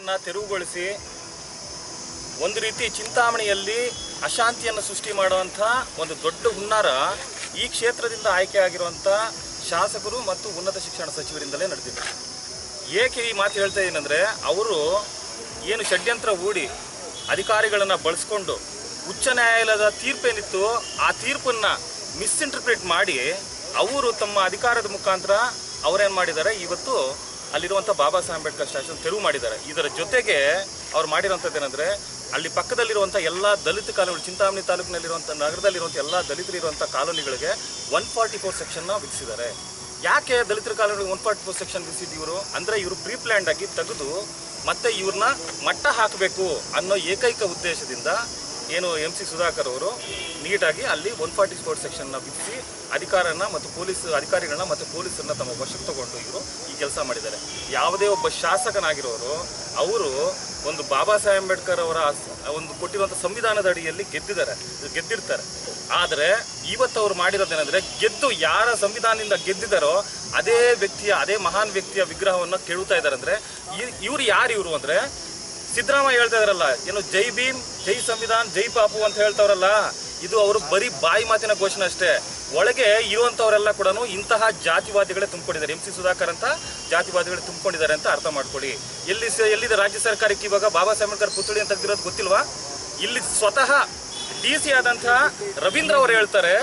ಅನ್ನ ತೆರವುಗೊಳಿಸಿ ಒಂದು ರೀತಿ ಚಿಂತಾಮಣಿಯಲ್ಲಿ ಅಶಾಂತಿಯನ್ನು ಸೃಷ್ಟಿ ಮಾಡುವಂಥ ಒಂದು ದೊಡ್ಡ ಹುನ್ನಾರ ಈ ಕ್ಷೇತ್ರದಿಂದ ಆಯ್ಕೆಯಾಗಿರುವಂಥ ಶಾಸಕರು ಮತ್ತು ಉನ್ನತ ಶಿಕ್ಷಣ ಸಚಿವರಿಂದಲೇ ನಡೆದಿದೆ. ಏಕೆ ಈ ಮಾತು ಹೇಳ್ತಾ ಇದ್ದೀನಂದರೆ ಅವರು ಏನು ಷಡ್ಯಂತ್ರ ಹೂಡಿ ಅಧಿಕಾರಿಗಳನ್ನು ಬಳಸ್ಕೊಂಡು ಉಚ್ಚ ನ್ಯಾಯಾಲಯದ ತೀರ್ಪೇನಿತ್ತು ಆ ತೀರ್ಪನ್ನು ಮಿಸ್ಇಂಟರ್ಪ್ರಿಟ್ ಮಾಡಿ ಅವರು ತಮ್ಮ ಅಧಿಕಾರದ ಮುಖಾಂತರ ಅವರೇನು ಮಾಡಿದ್ದಾರೆ? ಇವತ್ತು ಅಲ್ಲಿರುವಂಥ ಬಾಬಾ ಸಾಹೇಬ್ ಅಂಬೇಡ್ಕರ್ ಸ್ಟ್ಯಾಚ್ಯೂ ತೆರವು ಮಾಡಿದ್ದಾರೆ. ಇದರ ಜೊತೆಗೆ ಅವ್ರು ಮಾಡಿರೋಂಥದ್ದು ಏನಂದರೆ, ಅಲ್ಲಿ ಪಕ್ಕದಲ್ಲಿರುವಂಥ ಎಲ್ಲ ದಲಿತ ಕಾಲೋನಿಗಳು, ಚಿಂತಾಮಣಿ ತಾಲೂಕಿನಲ್ಲಿರುವಂಥ, ನಗರದಲ್ಲಿರುವಂಥ ಎಲ್ಲ ದಲಿತರಿರುವಂಥ ಕಾಲೋನಿಗಳಿಗೆ ಒನ್ ಫಾರ್ಟಿ ಫೋರ್ ಸೆಕ್ಷನ್ನ ವಿಧಿಸಿದ್ದಾರೆ. ಯಾಕೆ ದಲಿತರ ಕಾಲೋನಿಗೆ ಒನ್ ಫಾರ್ಟಿ ಫೋರ್ ಸೆಕ್ಷನ್ ವಿಧಿಸಿದ್ದು ಇವರು? ಅಂದರೆ ಇವರು ಪ್ರೀ ಪ್ಲ್ಯಾಂಡ್ ಆಗಿ ತೆಗೆದು ಮತ್ತೆ ಇವ್ರನ್ನ ಮಟ್ಟ ಹಾಕಬೇಕು ಅನ್ನೋ ಏಕೈಕ ಉದ್ದೇಶದಿಂದ ಏನು ಎಂ ಸಿ ಸುಧಾಕರ್ ಅವರು ನೀಟಾಗಿ ಅಲ್ಲಿ ಒನ್ ಫಾರ್ಟಿ ಫೋರ್ ಸೆಕ್ಷನ್ನ ಬಿಚ್ಚಿ ಅಧಿಕಾರನ ಮತ್ತು ಪೊಲೀಸ್ ಅಧಿಕಾರಿಗಳನ್ನ ಮತ್ತು ಪೊಲೀಸರನ್ನ ತಮ್ಮ ವಶಕ್ಕೆ ತಗೊಂಡು ಇವರು ಈ ಕೆಲಸ ಮಾಡಿದ್ದಾರೆ. ಯಾವುದೇ ಒಬ್ಬ ಶಾಸಕನಾಗಿರೋರು, ಅವರು ಒಂದು ಬಾಬಾ ಸಾಹೇಬ್ ಅಂಬೇಡ್ಕರ್ ಅವರ ಒಂದು ಕೊಟ್ಟಿರುವಂಥ ಸಂವಿಧಾನದ ಅಡಿಯಲ್ಲಿ ಗೆದ್ದಿದ್ದಾರೆ, ಗೆದ್ದಿರ್ತಾರೆ. ಆದರೆ ಇವತ್ತು ಅವ್ರು ಮಾಡಿರೋದೇನೆಂದರೆ ಗೆದ್ದು ಯಾರ ಸಂವಿಧಾನದಿಂದ ಗೆದ್ದಿದ್ದಾರೋ ಅದೇ ವ್ಯಕ್ತಿಯ, ಅದೇ ಮಹಾನ್ ವ್ಯಕ್ತಿಯ ವಿಗ್ರಹವನ್ನು ಕೇಳುತ್ತಾ ಇದ್ದಾರೆ ಅಂದರೆ ಇವ್ರು ಯಾರು ಇವರು ಅಂದರೆ ಸಿದ್ದರಾಮಯ್ಯ ಹೇಳ್ತಾ ಇದ್ರಲ್ಲ, ಏನು ಜೈ ಭೀಮ್, ಜೈ ಸಂವಿಧಾನ್, ಜೈ ಪಾಪು ಅಂತ ಹೇಳ್ತಾವ್ರಲ್ಲ, ಇದು ಅವರು ಬರೀ ಬಾಯಿ ಮಾತಿನ ಘೋಷಣೆ ಅಷ್ಟೇ. ಒಳಗೆ ಇರುವಂತವರೆಲ್ಲ ಕೂಡ ಇಂತಹ ಜಾತಿವಾದಿಗಳೇ ತುಂಬಿಕೊಂಡಿದ್ದಾರೆ. ಎಂ ಸಿ ಸುಧಾಕರ್ ಅಂತ ಜಾತಿವಾದಿಗಳೇ ತುಂಬಿಕೊಂಡಿದ್ದಾರೆ ಅಂತ ಅರ್ಥ ಮಾಡ್ಕೊಳ್ಳಿ. ಎಲ್ಲಿ ಎಲ್ಲಿದೆ ರಾಜ್ಯ ಸರ್ಕಾರಕ್ಕೆ ಇವಾಗ ಬಾಬಾ ಸಾಹೇಬ್ ಅಂಬೇಡ್ಕರ್ ಪುತ್ಥಳಿ ಅಂತ ತೆಗ್ದಿರೋದು ಗೊತ್ತಿಲ್ವಾ? ಇಲ್ಲಿ ಸ್ವತಃ ಡಿ ಸಿ ಆದಂತಹ ರವೀಂದ್ರ ಅವರು ಹೇಳ್ತಾರೆ,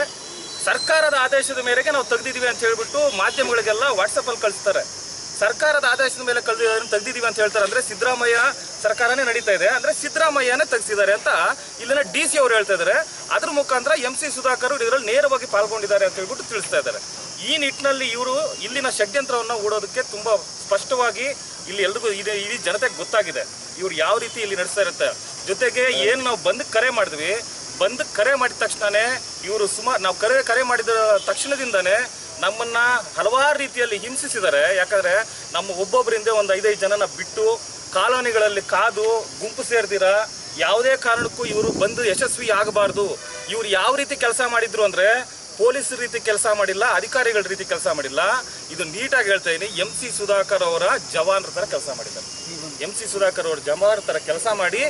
ಸರ್ಕಾರದ ಆದೇಶದ ಮೇರೆಗೆ ನಾವು ತೆಗೆದಿದ್ದೀವಿ ಅಂತ ಹೇಳ್ಬಿಟ್ಟು ಮಾಧ್ಯಮಗಳಿಗೆಲ್ಲ ವಾಟ್ಸಪ್ಪಲ್ಲಿ ಕಳಿಸ್ತಾರೆ. ಸರ್ಕಾರದ ಆದೇಶದ ಮೇಲೆ ಕಳೆದ ತೆಗ್ದಿದೀವಿ ಅಂತ ಹೇಳ್ತಾರೆ ಅಂದ್ರೆ ಸಿದ್ದರಾಮಯ್ಯ ಸರ್ಕಾರನೇ ನಡೀತಾ ಇದೆ. ಅಂದ್ರೆ ಸಿದ್ದರಾಮಯ್ಯನೇ ತೆಗ್ಸಿದ್ದಾರೆ ಅಂತ ಇಲ್ಲಿನ ಡಿ ಸಿ ಅವರು ಹೇಳ್ತಾ ಇದ್ದಾರೆ. ಅದ್ರ ಮುಖಾಂತರ ಎಂ ಸಿ ಸುಧಾಕರ್ ಇದರಲ್ಲಿ ನೇರವಾಗಿ ಪಾಲ್ಗೊಂಡಿದ್ದಾರೆ ಅಂತ ಹೇಳ್ಬಿಟ್ಟು ತಿಳಿಸ್ತಾ ಇದ್ದಾರೆ. ಈ ನಿಟ್ಟಿನಲ್ಲಿ ಇವರು ಇಲ್ಲಿನ ಷಡ್ಯಂತ್ರವನ್ನು ಓಡೋದಕ್ಕೆ ತುಂಬಾ ಸ್ಪಷ್ಟವಾಗಿ ಇಲ್ಲಿ ಎಲ್ರಿಗೂ ಇದೆ, ಇಡೀ ಜನತೆಗೆ ಗೊತ್ತಾಗಿದೆ. ಇವ್ರು ಯಾವ ರೀತಿ ಇಲ್ಲಿ ನಡೆಸ್ತಾ ಇರುತ್ತೆ. ಜೊತೆಗೆ ಏನು ನಾವು ಬಂದ್ ಕರೆ ಮಾಡಿದ್ವಿ, ಬಂದ್ ಕರೆ ಮಾಡಿದ ತಕ್ಷಣನೇ ಇವರು ಸುಮಾರು ನಾವು ಕರೆ ಕರೆ ಮಾಡಿದ ತಕ್ಷಣದಿಂದನೇ ನಮ್ಮನ್ನ ಹಲವಾರು ರೀತಿಯಲ್ಲಿ ಹಿಂಸಿಸಿದ್ದಾರೆ ಯಾಕಂದ್ರೆ ನಮ್ಮ ಒಬ್ಬೊಬ್ಬರಿಂದ ಒಂದು ಐದೈದು ಜನನ ಬಿಟ್ಟು ಕಾಲೋನಿಗಳಲ್ಲಿ ಕಾದು ಗುಂಪು ಸೇರ್ದಿರ, ಯಾವುದೇ ಕಾರಣಕ್ಕೂ ಇವರು ಬಂದು ಯಶಸ್ವಿ ಆಗಬಾರ್ದು. ಇವರು ಯಾವ ರೀತಿ ಕೆಲಸ ಮಾಡಿದ್ರು ಅಂದ್ರೆ ಪೊಲೀಸ್ ರೀತಿ ಕೆಲಸ ಮಾಡಿಲ್ಲ, ಅಧಿಕಾರಿಗಳ ರೀತಿ ಕೆಲಸ ಮಾಡಿಲ್ಲ. ಇದು ನೀಟಾಗಿ ಹೇಳ್ತಾ ಇದ್ದೀನಿ ಎಂ ಸಿ ಸುಧಾಕರ್ ಅವರ ಜವಾನರ ತರ ಕೆಲಸ ಮಾಡಿದ್ದಾರೆ. ಎಂ ಸಿ ಸುಧಾಕರ್ ಅವರ ಜವಾನರ ತರ ಕೆಲಸ ಮಾಡಿ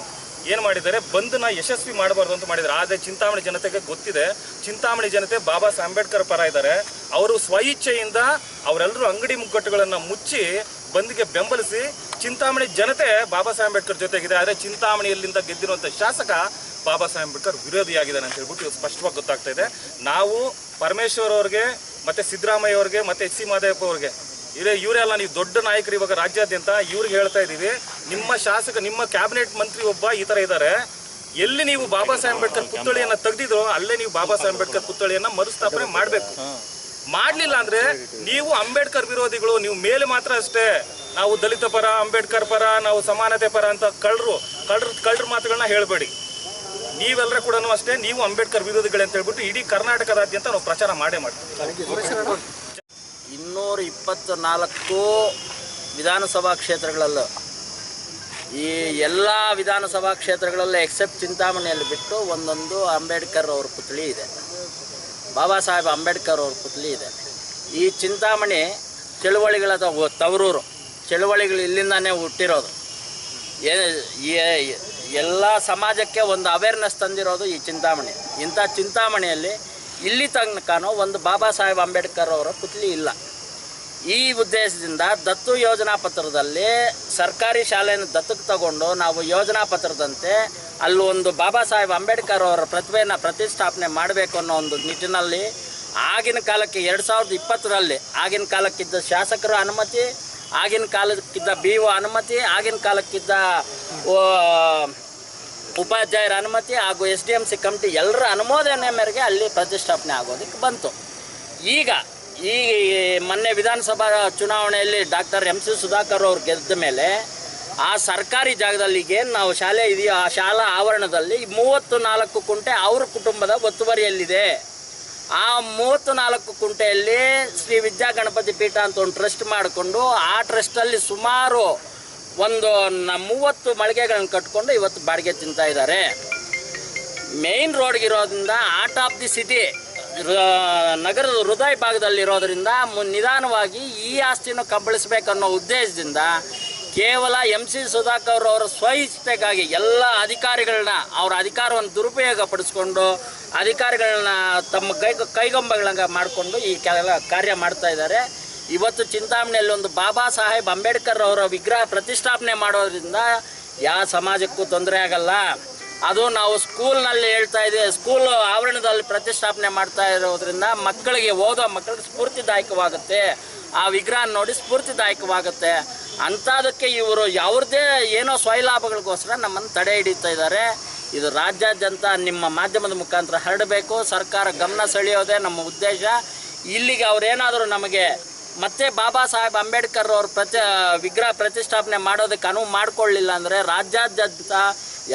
ಏನು ಮಾಡಿದ್ದಾರೆ? ಬಂದನ್ನ ಯಶಸ್ವಿ ಮಾಡಬಾರ್ದು ಅಂತ ಮಾಡಿದ್ರು ಆದರೆ ಚಿಂತಾಮಣಿ ಜನತೆಗೆ ಗೊತ್ತಿದೆ. ಚಿಂತಾಮಣಿ ಜನತೆ ಬಾಬಾ ಸಾಹೇಬ್ ಅಂಬೇಡ್ಕರ್ ಪರ ಇದ್ದಾರೆ. ಅವರು ಸ್ವಇಚ್ಛೆಯಿಂದ ಅವರೆಲ್ಲರೂ ಅಂಗಡಿ ಮುಗ್ಗಟ್ಟುಗಳನ್ನು ಮುಚ್ಚಿ ಬಂದ್ಗೆ ಬೆಂಬಲಿಸಿ ಚಿಂತಾಮಣಿ ಜನತೆ ಬಾಬಾ ಸಾಹೇಬ್ ಅಂಬೇಡ್ಕರ್ ಜೊತೆಗಿದೆ. ಆದರೆ ಚಿಂತಾಮಣಿಯಲ್ಲಿಂದ ಗೆದ್ದಿರುವಂಥ ಶಾಸಕ ಬಾಬಾ ಸಾಹೇಬ್ ಅಂಬೇಡ್ಕರ್ ವಿರೋಧಿಯಾಗಿದ್ದಾನೆ ಅಂತ ಹೇಳ್ಬಿಟ್ಟು ಸ್ಪಷ್ಟವಾಗಿ ಗೊತ್ತಾಗ್ತಾ ಇದೆ. ನಾವು ಪರಮೇಶ್ವರ್ ಅವ್ರಿಗೆ, ಮತ್ತೆ ಸಿದ್ದರಾಮಯ್ಯ ಅವ್ರಿಗೆ, ಮತ್ತೆ ಎಚ್ ಸಿ ಮಾದೇವಪ್ಪ ಅವ್ರಿಗೆ ಇರೇ ಇವರೆಲ್ಲ ನೀವು ದೊಡ್ಡ ನಾಯಕರು ಇವಾಗ ರಾಜ್ಯಾದ್ಯಂತ ಇವ್ರಿಗೆ ಹೇಳ್ತಾ ಇದ್ದೀವಿ ನಿಮ್ಮ ಶಾಸಕ ನಿಮ್ಮ ಕ್ಯಾಬಿನೆಟ್ ಮಂತ್ರಿ ಒಬ್ಬ ಈ ಥರ ಇದ್ದಾರೆ ಎಲ್ಲಿ ನೀವು ಬಾಬಾ ಸಾಹೇಬ್ ಅಂಬೇಡ್ಕರ್ ಪುತ್ಥಳಿಯನ್ನ ತೆಗೆದಿದ್ರು ಅಲ್ಲೇ ನೀವು ಬಾಬಾ ಸಾಹೇಬ್ ಅಂಬೇಡ್ಕರ್ ಪುತ್ಥಳಿಯನ್ನ ಮರುಸ್ಥಾಪನೆ ಮಾಡಬೇಕು. ಮಾಡ್ಲಿಲ್ಲ ಅಂದ್ರೆ ನೀವು ಅಂಬೇಡ್ಕರ್ ವಿರೋಧಿಗಳು ನೀವು ಮೇಲೆ ಮಾತ್ರ ಅಷ್ಟೇ. ನಾವು ದಲಿತ ಪರ ಅಂಬೇಡ್ಕರ್ ಪರ ನಾವು ಸಮಾನತೆ ಪರ ಅಂತ ಕಳ್ಳರು ಕಳ್ರ ಕಳ್ರ ಮಾತುಗಳನ್ನ ಹೇಳಬೇಡಿ. ನೀವೆಲ್ಲರೂ ಕೂಡ ಅಷ್ಟೇ ನೀವು ಅಂಬೇಡ್ಕರ್ ವಿರೋಧಿಗಳೇ ಅಂತ ಹೇಳ್ಬಿಟ್ಟು ಇಡೀ ಕರ್ನಾಟಕದಾದ್ಯಂತ ನಾವು ಪ್ರಚಾರ ಮಾಡೇ ಮಾಡ್ತೀವಿ. ಇನ್ನೂರ ಇಪ್ಪತ್ತ ನಾಲ್ಕು ವಿಧಾನಸಭಾ ಕ್ಷೇತ್ರಗಳಲ್ಲೂ. ಈ ಎಲ್ಲ ವಿಧಾನಸಭಾ ಕ್ಷೇತ್ರಗಳಲ್ಲೂ ಎಕ್ಸೆಪ್ಟ್ ಚಿಂತಾಮಣಿಯಲ್ಲಿ ಬಿಟ್ಟು ಒಂದೊಂದು ಅಂಬೇಡ್ಕರ್ ಅವ್ರ ಪುತ್ಳಿ ಇದೆ. ಬಾಬಾ ಸಾಹೇಬ್ ಅಂಬೇಡ್ಕರ್ ಅವ್ರ ಪುತ್ಳಿ ಇದೆ. ಈ ಚಿಂತಾಮಣಿ ಚಳುವಳಿಗಳ ತವರೂರು ಚಳುವಳಿಗಳು ಇಲ್ಲಿಂದಾನೇ ಹುಟ್ಟಿರೋದು. ಎಲ್ಲ ಸಮಾಜಕ್ಕೆ ಒಂದು ಅವೇರ್ನೆಸ್ ತಂದಿರೋದು ಈ ಚಿಂತಾಮಣಿ. ಇಂಥ ಚಿಂತಾಮಣಿಯಲ್ಲಿ ಇಲ್ಲಿ ತನಕನೂ ಒಂದು ಬಾಬಾ ಸಾಹೇಬ್ ಅಂಬೇಡ್ಕರ್ ಅವರ ಪುತ್ಲಿ ಇಲ್ಲ. ಈ ಉದ್ದೇಶದಿಂದ ದತ್ತು ಯೋಜನಾ ಪತ್ರದಲ್ಲಿ ಸರ್ಕಾರಿ ಶಾಲೆಯನ್ನು ದತ್ತಕ್ಕೆ ತಗೊಂಡು ನಾವು ಯೋಜನಾ ಪತ್ರದಂತೆ ಅಲ್ಲಿ ಒಂದು ಬಾಬಾ ಸಾಹೇಬ್ ಅಂಬೇಡ್ಕರ್ ಅವರ ಪ್ರತಿಭೆಯನ್ನು ಪ್ರತಿಷ್ಠಾಪನೆ ಮಾಡಬೇಕು ಅನ್ನೋ ಒಂದು ನಿಟ್ಟಿನಲ್ಲಿ ಆಗಿನ ಕಾಲಕ್ಕೆ ಎರಡು ಸಾವಿರದ ಇಪ್ಪತ್ತರಲ್ಲಿ ಆಗಿನ ಕಾಲಕ್ಕಿದ್ದ ಶಾಸಕರ ಅನುಮತಿ, ಆಗಿನ ಕಾಲಕ್ಕಿದ್ದ ಬಿ ಒ ಅನುಮತಿ, ಆಗಿನ ಕಾಲಕ್ಕಿದ್ದ ಉಪಾಧ್ಯಾಯರ ಅನುಮತಿ ಹಾಗೂ S D M C committee ಎಲ್ಲರ ಅನುಮೋದನೆ ಮೇರೆಗೆ ಅಲ್ಲಿ ಪ್ರತಿಷ್ಠಾಪನೆ ಆಗೋದಕ್ಕೆ ಬಂತು. ಈಗ ಈ ಮೊನ್ನೆ ವಿಧಾನಸಭಾ ಚುನಾವಣೆಯಲ್ಲಿ ಡಾಕ್ಟರ್ ಎಂ ಸಿ ಸುಧಾಕರ್ ಅವ್ರು ಗೆದ್ದ ಮೇಲೆ ಆ ಸರ್ಕಾರಿ ಜಾಗದಲ್ಲಿ ಏನು ನಾವು ಶಾಲೆ ಇದೆಯೋ ಆ ಶಾಲಾ ಆವರಣದಲ್ಲಿ ಮೂವತ್ತು ನಾಲ್ಕು ಕುಂಟೆ ಅವ್ರ ಕುಟುಂಬದ ಒತ್ತುವರಿಯಲ್ಲಿದೆ. ಆ ಮೂವತ್ತು ನಾಲ್ಕು ಕುಂಟೆಯಲ್ಲಿ ಶ್ರೀ ವಿದ್ಯಾ ಗಣಪತಿ ಪೀಠ ಅಂತ ಒಂದು ಟ್ರಸ್ಟ್ ಮಾಡಿಕೊಂಡು ಆ ಟ್ರಸ್ಟಲ್ಲಿ ಸುಮಾರು ಒಂದು ಮೂವತ್ತು ಮಳಿಗೆಗಳನ್ನು ಕಟ್ಕೊಂಡು ಇವತ್ತು ಬಾಡಿಗೆ ತಿಂತಾ ಇದ್ದಾರೆ. ಮೇನ್ ರೋಡ್ಗಿರೋದ್ರಿಂದ ಆರ್ಟ್ ಆಫ್ ದಿ ಸಿಟಿ ನಗರದ ಹೃದಯ ಭಾಗದಲ್ಲಿರೋದ್ರಿಂದ ನಿಧಾನವಾಗಿ ಈ ಆಸ್ತಿಯನ್ನು ಕಬಳಿಸ್ಬೇಕನ್ನೋ ಉದ್ದೇಶದಿಂದ ಕೇವಲ ಎಂ ಸಿ ಸುಧಾಕರ್ ಅವರ ಸ್ವಇಚ್ಛೆಗಾಗಿ ಎಲ್ಲ ಅಧಿಕಾರಿಗಳನ್ನ, ಅವರ ಅಧಿಕಾರವನ್ನು ದುರುಪಯೋಗ ಪಡಿಸ್ಕೊಂಡು ಅಧಿಕಾರಿಗಳನ್ನ ತಮ್ಮ ಕೈ ಕೈಗೊಂಬಗಳಂಗೆ ಮಾಡಿಕೊಂಡು ಈ ಕೆಲ, ಕಾರ್ಯ ಮಾಡ್ತಾ ಇದ್ದಾರೆ. ಇವತ್ತು ಚಿಂತಾಮಣಿಯಲ್ಲಿ ಒಂದು ಬಾಬಾ ಸಾಹೇಬ್ ಅಂಬೇಡ್ಕರ್ ಅವರ ವಿಗ್ರಹ ಪ್ರತಿಷ್ಠಾಪನೆ ಮಾಡೋದ್ರಿಂದ ಯಾವ ಸಮಾಜಕ್ಕೂ ತೊಂದರೆ ಆಗಲ್ಲ. ಅದು ನಾವು ಸ್ಕೂಲ್ನಲ್ಲಿ ಹೇಳ್ತಾ ಇದ್ದೀವಿ ಸ್ಕೂಲ್ ಆವರಣದಲ್ಲಿ ಪ್ರತಿಷ್ಠಾಪನೆ ಮಾಡ್ತಾ ಇರೋದ್ರಿಂದ ಮಕ್ಕಳಿಗೆ ಓದೋ ಮಕ್ಕಳಿಗೆ ಸ್ಫೂರ್ತಿದಾಯಕವಾಗುತ್ತೆ. ಆ ವಿಗ್ರಹ ನೋಡಿ ಸ್ಫೂರ್ತಿದಾಯಕವಾಗುತ್ತೆ. ಅಂಥದಕ್ಕೆ ಇವರು ಯಾವ್ರದ್ದೇ ಏನೋ ಸ್ವಯಲಾಭಗಳಿಗೋಸ್ಕರ ನಮ್ಮನ್ನು ತಡೆ ಹಿಡಿತಾ ಇದ್ದಾರೆ. ಇದು ರಾಜ್ಯಾದ್ಯಂತ ನಿಮ್ಮ ಮಾಧ್ಯಮದ ಮುಖಾಂತರ ಹರಡಬೇಕು. ಸರ್ಕಾರ ಗಮನ ಸೆಳೆಯೋದೇ ನಮ್ಮ ಉದ್ದೇಶ. ಇಲ್ಲಿಗೆ ಅವರೇನಾದರೂ ನಮಗೆ ಮತ್ತೆ ಬಾಬಾ ಸಾಹೇಬ್ ಅಂಬೇಡ್ಕರ್ ಅವ್ರ ಪ್ರತಿ ವಿಗ್ರಹ ಪ್ರತಿಷ್ಠಾಪನೆ ಮಾಡೋದಕ್ಕೆ ಅನುವು ಮಾಡಿಕೊಳ್ಳಿಲ್ಲ ಅಂದರೆ ರಾಜ್ಯಾದ್ಯಂತ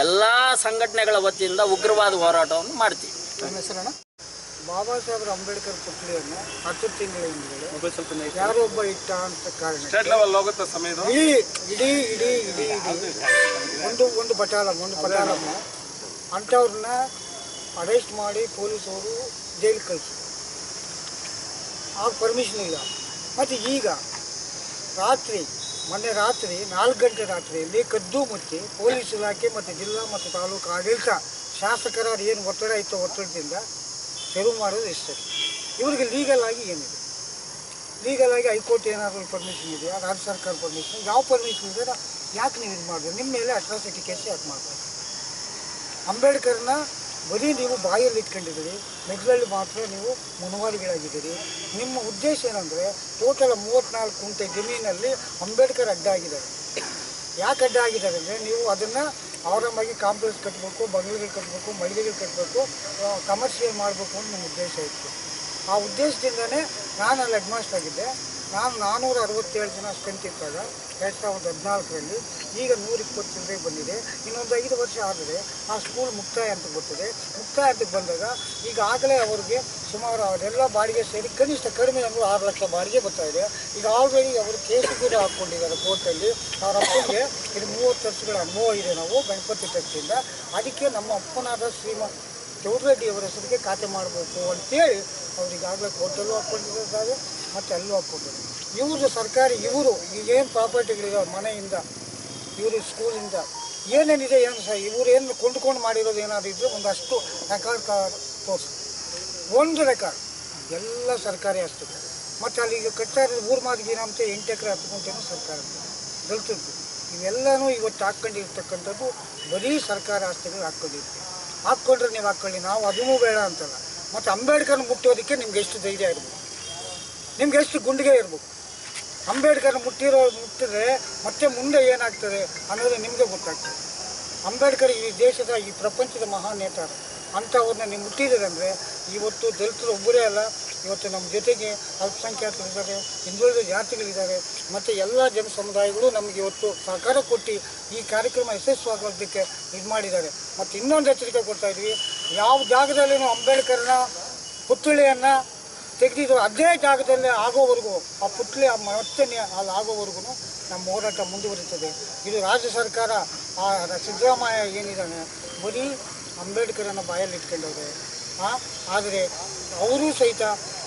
ಎಲ್ಲ ಸಂಘಟನೆಗಳ ವತಿಯಿಂದ ಉಗ್ರವಾದ ಹೋರಾಟವನ್ನು ಮಾಡ್ತೀವಿ. ಬಾಬಾ ಸಾಹೇಬ್ ಅಂಬೇಡ್ಕರ್ ಪುತ್ಳಿಯನ್ನು ಹತ್ತು ತಿಂಗಳ ಹಿಂದೆ ಯಾರೋ ಒಬ್ಬ ಇಟ್ಟ ಅಂತ ಕಾರಣ ಇಡೀ ಇಡೀ ಇಡೀ ಇಡೀ ಇಡೀ. ಒಂದು ಒಂದು ಬಟಾಲಂ ಒಂದು ಪಟಾಲಂ. ಅಂಥವ್ರನ್ನ ಅರೆಸ್ಟ್ ಮಾಡಿ ಪೊಲೀಸವರು ಜೈಲಿಗೆ ಕಳಿಸಿ. ಆಗ ಪರ್ಮಿಷನ್ ಇಲ್ಲ. ಮತ್ತು ಈಗ ರಾತ್ರಿ, ಮೊನ್ನೆ ರಾತ್ರಿ, ನಾಲ್ಕು ಗಂಟೆ ರಾತ್ರಿಯಲ್ಲಿ ಕದ್ದು ಮುಚ್ಚಿ ಪೊಲೀಸ್ ಇಲಾಖೆ ಮತ್ತು ಜಿಲ್ಲಾ ಮತ್ತು ತಾಲೂಕು ಆಡಳಿತ ಶಾಸಕರ ಏನು ಒತ್ತಡ ಇತ್ತು ಒತ್ತಡದಿಂದ ತೆರವು ಮಾಡೋದು ಇಷ್ಟೇ. ಇವರಿಗೆ ಲೀಗಲ್ ಆಗಿ ಏನಿದೆ? ಲೀಗಲ್ ಆಗಿ ಹೈಕೋರ್ಟ್ ಏನಾದರೂ ಪರ್ಮಿಷನ್ ಇದೆಯಾ? ರಾಜ್ಯ ಸರ್ಕಾರ ಪರ್ಮಿಷನ್ ಯಾವ ಪರ್ಮಿಷನ್ ಇದೆ? ಯಾಕೆ ನೀವು ಇದು ಮಾಡಿದ್ರೆ? ನಿಮ್ಮ ಮೇಲೆ ಅಟ್ರಾಸಿಟಿ ಕೇಸ್ ಯಾಕೆ ಮಾಡ್ತಾರೆ? ಅಂಬೇಡ್ಕರ್ನ ಬರೀ ನೀವು ಬಾಯಲ್ಲಿ ಇಟ್ಕೊಂಡಿದ್ದೀರಿ ಮೆಗ್ಲಲ್ಲಿ ಮಾತ್ರ ನೀವು ಮುನವಾಡಿಗಳಾಗಿದ್ದೀರಿ ನಿಮ್ಮ ಉದ್ದೇಶ ಏನಂದರೆ ಟೋಟಲ್ ಮೂವತ್ತ್ನಾಲ್ಕು ಕುಂಟೆ ಜಮೀನಲ್ಲಿ ಅಂಬೇಡ್ಕರ್ ಅಡ್ಡ ಆಗಿದ್ದಾರೆ. ಯಾಕೆ ಅಡ್ಡ ಆಗಿದ್ದಾರೆ ಅಂದರೆ, ನೀವು ಅದನ್ನು ಆರಾಮಾಗಿ ಕಾಂಪ್ಲೆಕ್ಸ್ ಕಟ್ಟಬೇಕು ಬಂಗ್ಲೆಗಳು ಕಟ್ಟಬೇಕು ಮಹಿಳೆಗಳು ಕಟ್ಟಬೇಕು ಕಮರ್ಷಿಯಲ್ ಮಾಡಬೇಕು ಅಂತ ನಿಮ್ಮ ಉದ್ದೇಶ ಇತ್ತು. ಆ ಉದ್ದೇಶದಿಂದನೇ ನಾನು ಅಲ್ಲಿ ಅಡ್ವಾನ್ಸ್ ಆಗಿದ್ದೆ. ನಾನು ನಾನ್ನೂರ ಅರವತ್ತೇಳು ಜನ ಸ್ಟ್ರೆಂತ್ ಇದ್ದಾಗ ಎರಡು ಸಾವಿರದ ಹದಿನಾಲ್ಕರಲ್ಲಿ, ಈಗ ನೂರ ಇಪ್ಪತ್ತು ಚಿಲ್ಲರೆ ಬಂದಿದೆ. ಇನ್ನೊಂದು ಐದು ವರ್ಷ ಆದರೆ ಆ ಸ್ಕೂಲ್ ಮುಕ್ತಾಯ ಅಂತ ಬರ್ತದೆ ಮುಕ್ತಾಯ ಅಂತ ಬಂದಾಗ ಈಗಾಗಲೇ ಅವರಿಗೆ ಸುಮಾರು ಅವರೆಲ್ಲ ಬಾಡಿಗೆ ಸೇರಿ ಕನಿಷ್ಠ ಕಡಿಮೆ ಅಂದರೆ ಆರು ಲಕ್ಷ ಬಾಡಿಗೆ ಬರ್ತಾ ಇದೆ. ಈಗ ಆಲ್ರೆಡಿ ಅವರು ಕೇಸು ಕೂಡ ಹಾಕ್ಕೊಂಡಿದ್ದಾರೆ ಕೋರ್ಟಲ್ಲಿ ಅವರ ಅಪ್ಪನಿಗೆ ಇದು ಮೂವತ್ತು ವರ್ಷಗಳ ಅನುಭವ ಇದೆ ನಾವು, ಗಣಪತಿ ಟ್ರಸ್ಟಿಂದ ಅದಕ್ಕೆ ನಮ್ಮ ಅಪ್ಪನಾದ ಶ್ರೀಮ ಚೌಡರೆಡ್ಡಿ ಅವರ ಹೆಸರಿಗೆ ಖಾತೆ ಮಾಡಬೇಕು ಅಂತೇಳಿ ಅವ್ರಿಗಾಗಲೇ ಕೋರ್ಟಲ್ಲೂ ಹಾಕ್ಕೊಂಡಿದ್ದಾರೆ. ಮತ್ತು ಅಲ್ಲೂ ಹಾಕ್ಕೊಂಡಿದ್ದಾರೆ ಇವರು ಸರ್ಕಾರಿ, ಇವರು ಈಗೇನು ಪ್ರಾಪರ್ಟಿಗಳಿದಾವೆ ಮನೆಯಿಂದ, ಇವರು ಸ್ಕೂಲಿಂದ ಏನೇನಿದೆ ಏನು ಸಹ ಇವರೇನು ಕೊಂಡ್ಕೊಂಡು ಮಾಡಿರೋದು ಏನಾದರೂ ಇದ್ದರೆ ಒಂದಷ್ಟು ರೆಕಾರ್ಡ್ ತೋರಿಸಿ. ಒಂದು ರೆಕಾರ್ಡ್ ಎಲ್ಲ ಸರ್ಕಾರಿ ಆಸ್ತಿಗಳು ಮತ್ತು ಅಲ್ಲಿ ಈಗ ಕಟ್ತಾ ಇರೋದು ಊರು ಮಾದಿಗೆ ಅಂತ ಎಂಟು ಎಕರೆ ಹತ್ತು ಸರ್ಕಾರ ದಲಿತದ್ದು ಇವೆಲ್ಲನೂ ಇವತ್ತು ಹಾಕ್ಕೊಂಡಿರ್ತಕ್ಕಂಥದ್ದು ಬರೀ ಸರ್ಕಾರ ಆಸ್ತಿಗಳು ಹಾಕ್ಕೊಂಡಿರ್ತೀವಿ. ಹಾಕ್ಕೊಂಡ್ರೆ ನೀವು ಹಾಕ್ಕೊಳ್ಳಿ. ನಾವು ಅದೂ ಬೇಡ ಅಂತಲ್ಲ. ಮತ್ತು ಅಂಬೇಡ್ಕರ್ನ ಮುಟ್ಟೋದಕ್ಕೆ ನಿಮ್ಗೆ ಎಷ್ಟು ಧೈರ್ಯ ಇರ್ಬೇಕು ನಿಮ್ಗೆ ಎಷ್ಟು ಗುಂಡಿಗೆ ಇರ್ಬೇಕು? ಅಂಬೇಡ್ಕರ್ ಮುಟ್ಟಿರೋ ಮುಟ್ಟಿದ್ರೆ ಮತ್ತೆ ಮುಂದೆ ಏನಾಗ್ತದೆ ಅನ್ನೋದು ನಿಮಗೆ ಗೊತ್ತಾಗ್ತದೆ. ಅಂಬೇಡ್ಕರ್ ಈ ದೇಶದ, ಈ ಪ್ರಪಂಚದ ಮಹಾನ್ ನೇತಾರ. ಅಂಥವ್ರನ್ನ ನೀವು ಮುಟ್ಟಿದ್ದೀರಂದರೆ ಇವತ್ತು ದಲಿತರು ಒಬ್ಬರೇ ಅಲ್ಲ, ಇವತ್ತು ನಮ್ಮ ಜೊತೆಗೆ ಅಲ್ಪಸಂಖ್ಯಾತರಿದ್ದಾರೆ ಹಿಂದುಳಿದ ಜಾತಿಗಳಿದ್ದಾರೆ, ಮತ್ತು ಎಲ್ಲ ಜನ ಸಮುದಾಯಗಳು ನಮಗೆ ಇವತ್ತು ಸಹಕಾರ ಕೊಟ್ಟು ಈ ಕಾರ್ಯಕ್ರಮ ಯಶಸ್ವಾಗೋದಕ್ಕೆ ಇದು ಮಾಡಿದ್ದಾರೆ. ಮತ್ತು ಇನ್ನೊಂದು ಎಚ್ಚರಿಕೆ ಕೊಡ್ತಾ ಇದ್ವಿ, ಯಾವ ಜಾಗದಲ್ಲಿ ಅಂಬೇಡ್ಕರ್ನ ಪುತ್ಥಳಿಯನ್ನು ತೆಗೆದಿದ್ದು ಅದೇ ಜಾಗದಲ್ಲೇ ಆಗೋವರೆಗೂ, ಆ ಪುತ್ಲಿ, ಆ ಮತ್ತೆ ನೆ- ಅಲ್ಲಿ ಆಗೋವರೆಗೂ ನಮ್ಮ ಹೋರಾಟ ಮುಂದುವರಿತದೆ. ಇದು ರಾಜ್ಯ ಸರ್ಕಾರ, ಆ ಸಿದ್ದರಾಮಯ್ಯ ಏನಿದ್ದಾನೆ, ಬರೀ ಅಂಬೇಡ್ಕರನ್ನು ಬಾಯಲ್ಲಿ ಇಟ್ಕೊಂಡವ್ರೆ. ಆದರೆ ಅವರೂ ಸಹಿತ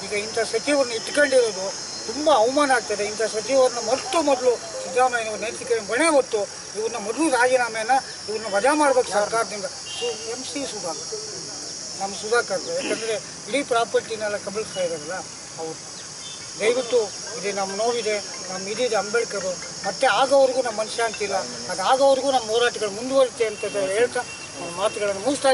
ಈಗ ಇಂಥ ಸಚಿವರನ್ನ ಇಟ್ಕೊಂಡಿರೋದು ತುಂಬ ಅವಮಾನ ಆಗ್ತದೆ. ಇಂಥ ಸಚಿವರನ್ನ ಮೊದಲು ಮೊದಲು ಸಿದ್ದರಾಮಯ್ಯನವರು ನೈತಿಕ ಬಣೆ ಹೊತ್ತು ಇವ್ರನ್ನ ಮೊದಲು ರಾಜೀನಾಮೆಯನ್ನು ಇವ್ರನ್ನ ವಜಾ ಮಾಡ್ಬೇಕು ಸರ್ಕಾರದಿಂದ. ಸು ಎಂ ಸಿ ಸುಧಾಕರ್. ನಮ್ಮ ಸುಧಾಕರ್ ಯಾಕಂದರೆ ಇಡೀ ಪ್ರಾಪರ್ಟಿನೆಲ್ಲ ಕಬಳಿಸ್ತಾ ಇದ್ದಾರಲ್ಲ ಅವರು. ದಯವಿಟ್ಟು ಇದು, ನಮ್ಮ ನೋವಿದೆ, ನಮ್ಮ ಇದಿದೆ ಅಂಬೇಡ್ಕರ್ ಮತ್ತೆ ಆಗೋವರೆಗೂ ನಮ್ಮ ಮನಶಾಂತಿ ಇಲ್ಲ. ಅದು ಆಗೋವರೆಗೂ ನಮ್ಮ ಹೋರಾಟಗಳು ಮುಂದುವರಿತೆ ಅಂತ ಹೇಳ್ತಾ ಮಾತುಗಳನ್ನು ಮುಗಿಸ್ತಾ.